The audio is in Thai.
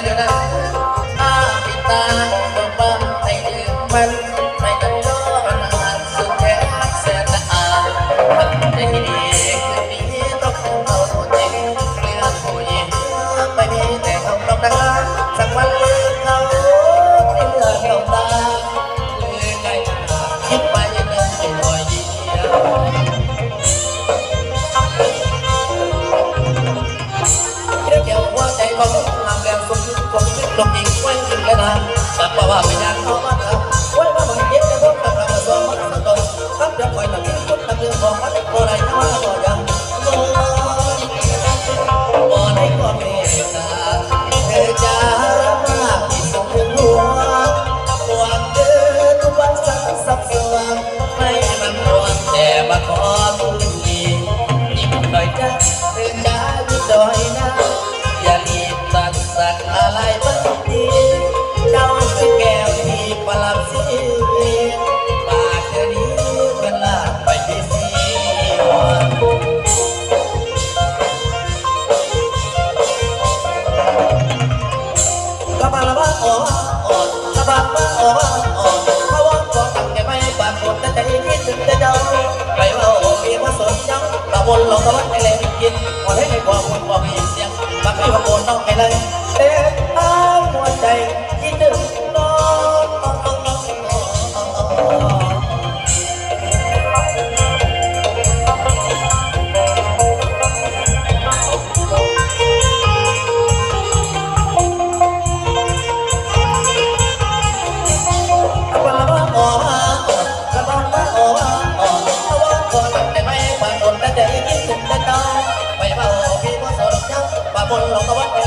Jona. ลูกหญิงไว้ถึงแล้วนะแต่ว่าไม่ยากเข้ามาทำไว้ว่าบางเย็บจะต้องทำกรรมส่วนมันสะตนครับจะคอยทำให้คนทำเรื่องของมันโบราณนะว่าต่อยังโบบ่ได้ก็เมตตาเธอจะรักมากที่สุดถึงหัวหวังเดินทุกวันสักสับสว่างไม่มันรวนแต่มาขอทุนดียิ้มหน่อยจ้ะ บนเราตะวันไปเลยกินขอให้ในความวนบอกให้เสียงบางทีบางคนต้องไปเลยเต้เอาหัวใจที่ตึง คนเราตะวัด